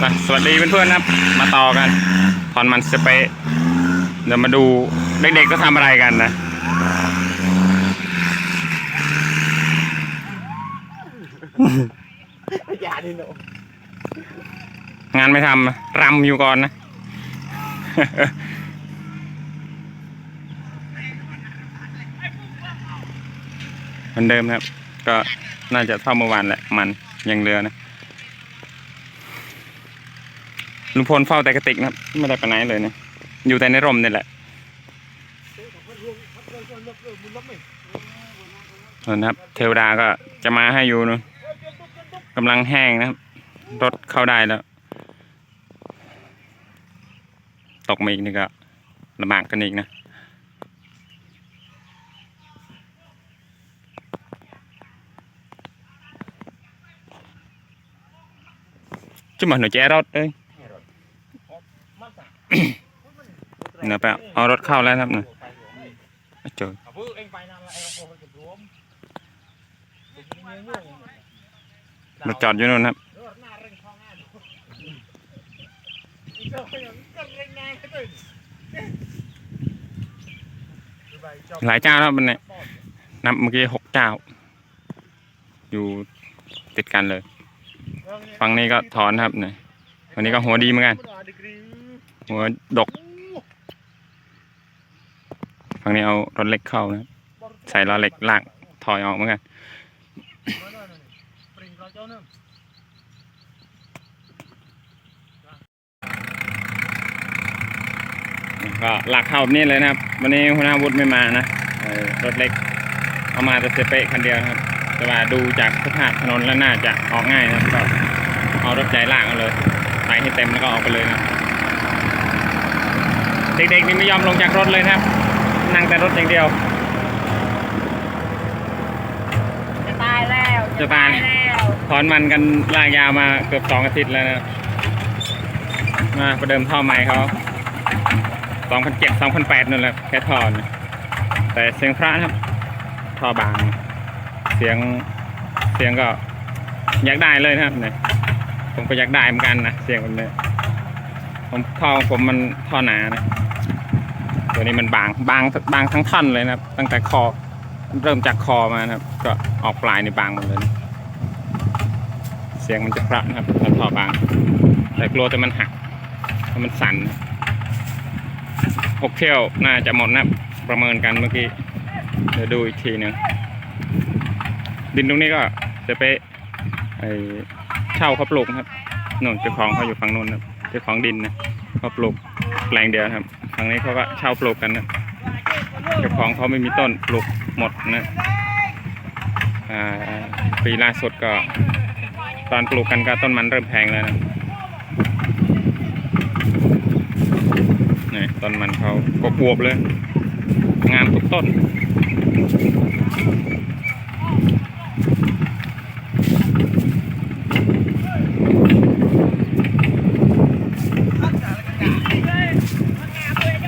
ไปสวัสดีเพื่อนๆนะครับ มาต่อกันถอนมันสเปรย์เดี๋ยวมาดูเด็กๆก็ทำอะไรกันนะงานไม่ทำอะรำอยู่ก่อนนะเหมือนเดิมครับ ก็น่าจะเท่าเมื่อวานแหละมันยังเหลือนะ ลุงพลเฝ้าแต่กระติกนะครับ ไม่ได้ไปไหนเลยเนะอยู่แต่ในร่มนี่แหละนะครับ เทวดาก็จะมาให้อยู่นู่นกำลังแห้งนะครับ รถเข้าได้แล้ว ตกมาอีกนี่ก็ลำบากกันอีกนะ chứ mà nó che rốt đấy nè bạn เอารถเข้าแล้วครับเนี่ย เนเองไปเองโอ้โหจะรถจอดอยู่นู่นครับเออหน้าเร่งท้องงานอีกเจ้าอย่างก็เร่นไปตื่นดูใบจอบหลายเจ้าแล้วมันเนี่ยนับเมื่อกี้หกเจ้า อยู่ติดกันเลย ฝั่งนี้ก็ถอนครับเนี่ยวันนี้ก็หัวดีเหมือนกัน หัวดก ฝั่งนี้เอารถเล็กเข้านะ ใส่ล้อเหล็กลากถอยออกเหมือนกันก็หลักเข้าแบบนี้เลยนะครับ วันนี้หัวหน้าวุฒิไม่มานะรถเล็ก เอามาแต่เซเปคันเดียวครับ แต่ว่าดูจากสภาพถนนแล้วน่าจะออกง่ายนะครับก็เอารถใหญ่ลากเอาเลยใส่ให้เต็มแล้วก็ออกไปเลยนะครับ เด็กๆนี่ไม่ยอมลงจากรถเลยนะครับนั่งแต่รถอย่างเดียว จะตายแล้ว จะตายแล้วถอนมันกันลากยาวมาเกือบสองอาทิตย์แล้วนะครับมาประเดิมท่อใหม่เขาสองพันเจ็ดสองพันแปดนั่นแหละแค่ท่อนะแต่เสียงพระนะครับท่อบางเสียงเสียงก็อยากได้เลยนะครับเนี่ยผมก็อยากได้เหมือนกันนะเสียงแบบนี้ผมท่อของผมมันท่อหนานะ ตัวนี้มันบางบางบางทั้งท่อนเลยนะครับ ตั้งแต่คอเริ่มจากคอมานะครับ ก็ออกปลายในบางหมดเลยนะเสียงมันจะพระนะครับถ้าท่อบาง แต่กลัวแต่มันหักเพราะมันสั่นหกเที่ยวน่าจะหมดนะประเมินกันเมื่อกี้เดี๋ยวดูอีกทีหนึงดินตรงนี้ก็จะไปไอเช่าเขาปลูกครับนู่นเจ้าของเขาอยู่ฝั่งนู้นนะเจ้าของดินนะเขาปลูกแปลงเดียวครับางนี้เขาก็เช่าปลูกกันนะเจ้าของเขาไม่มีต้นปลูกหมดนะอ่าปีล่าสุดก็ ตอนปลูกกันก็ต้นมันเริ่มแพงแล้วนะนี่ต้นมันเขาก็บวบเลย งามทุกต้น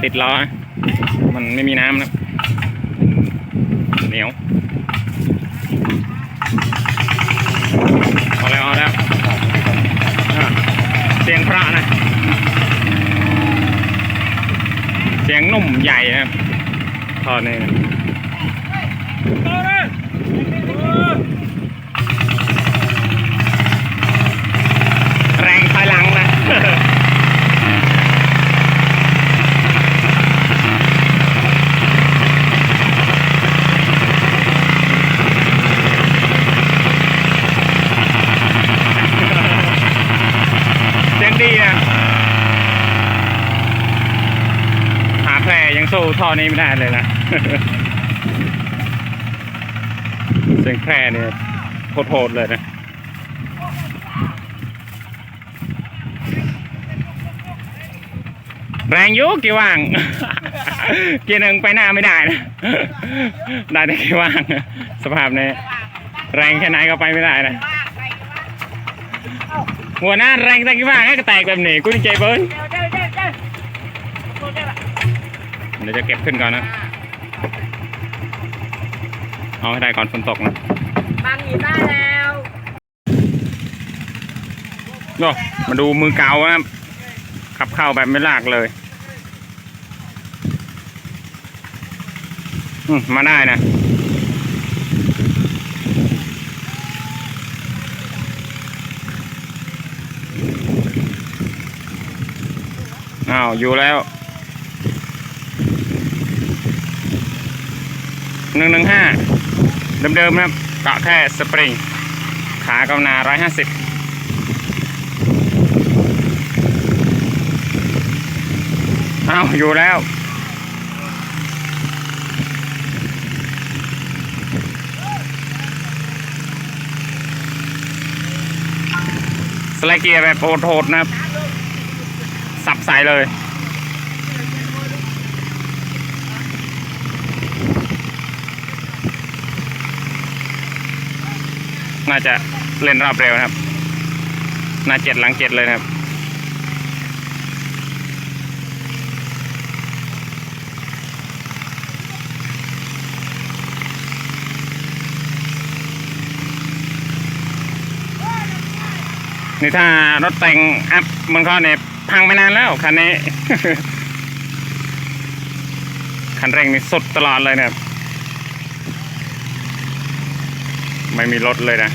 ติดล้อ มันไม่มีน้ำนะเหนียวเอาแล้วเอาแล้วเสียงพระนะ เสียงนุ่มใหญ่นะครับทอดนี่นะแรงภายหลังนะ เสียงดีนะ หาแพรยัง สู้ท่อนี้ไม่ได้เลยนะ เสียงแพรเนี่ยโหดๆเลยนะแรงยุกี่ว่าง กียร์หนึ่งไปหน้าไม่ได้นะ ได้แต่กี่ว่าง สภาพนี้แรงแค่ไหนก็ไปไม่ได้นะ หัวหน้าแรงแต่กี่ว่างก็แตกแบบนี้กูดีใจเบิ้ล เดี๋ยวจะเก็บขึ้นก่อนนะ เอาให้ได้ก่อนฝนตกนะบังอยู่ได้แล้วโอ้มาดูมือเก่านะครับขับเข้าแบบไม่ลากเลยอืมมาได้นะอ้าวอยู่แล้ว หนึ่งหนึ่งห้าเดิมๆนะครับเกาะแค่สปริง ขากำนาร้อยห้าสิบเอาอยู่แล้วสไลด์เกียร์แบบโหดๆนะครับ สับใส่เลย น่าจะเล่นรอบเร็วนะครับหน้าเจ็ดหลังเจ็ดเลยนะครับ นี่ถ้ารถแต่งอัพมันก็เนี่ยพังไปนานแล้วคันนี้ คันเร่งนี่สุดตลอดเลยนะครับ ไม่มีรถเลยนะ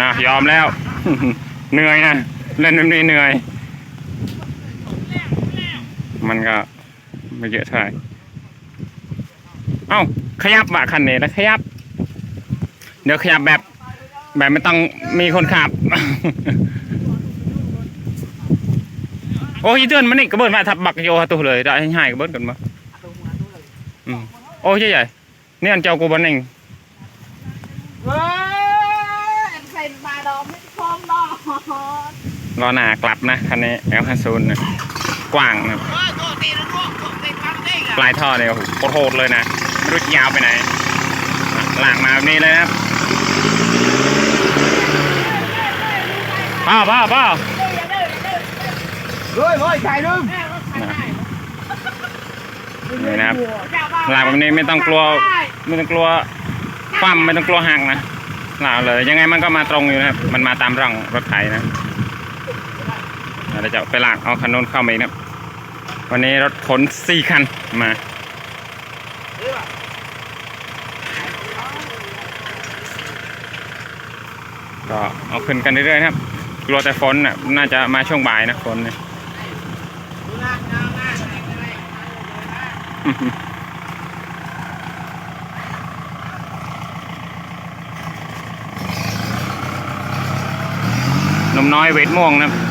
นะยอมแล้ว เหนื่อยนะเล่นแบบนี้เหนื่อย มันก็ไม่เยอะเท่าไหร่เอ้าขยับว่ะคันนี้นะขยับ เดี๋ยวขยับแบบ แบบไม่ต้องมีคนขับ โอ้ยเตือนมันนี่กระเบิดมาทับบักโยตุเลยได้ให้หายกระเบิดกันมาอืมโอ้ยใหญ่ นี่อันเจ้ากูบันเองเว้ยใส่บาดอมไม่พร้อมดอกรอหนากลับนะคันนี้ L50 นะกว้างนะปลายท่อเนี่ยโอ้โหโคตรโหดเลยนะไม่รู้จะยาวไปไหนหลากมาแบบนี้เลยนะครับพ่อพ่อพ่อเฮ้ยเฮ้ยชายนึงนี่นะครับหลากแบบนี้ไม่ต้องกลัว ไม่ต้องกลัวคว่ำไม่ต้องกลัวหักนะหลาเลย ยังไงมันก็มาตรงอยู่นะครับ มันมาตามร่องรถไถนะเราจะไปลากเอาคันโน้นเข้ามาอีกนะครับวันนี้รถขนสี่คันมาก็เอาขึ้นกันเรื่อยๆนะครับ กลัวแต่ฝนน่ะน่าจะมาช่วงบ่ายนะฝนเนี่ย มน้อยเวทม่วงนะครับ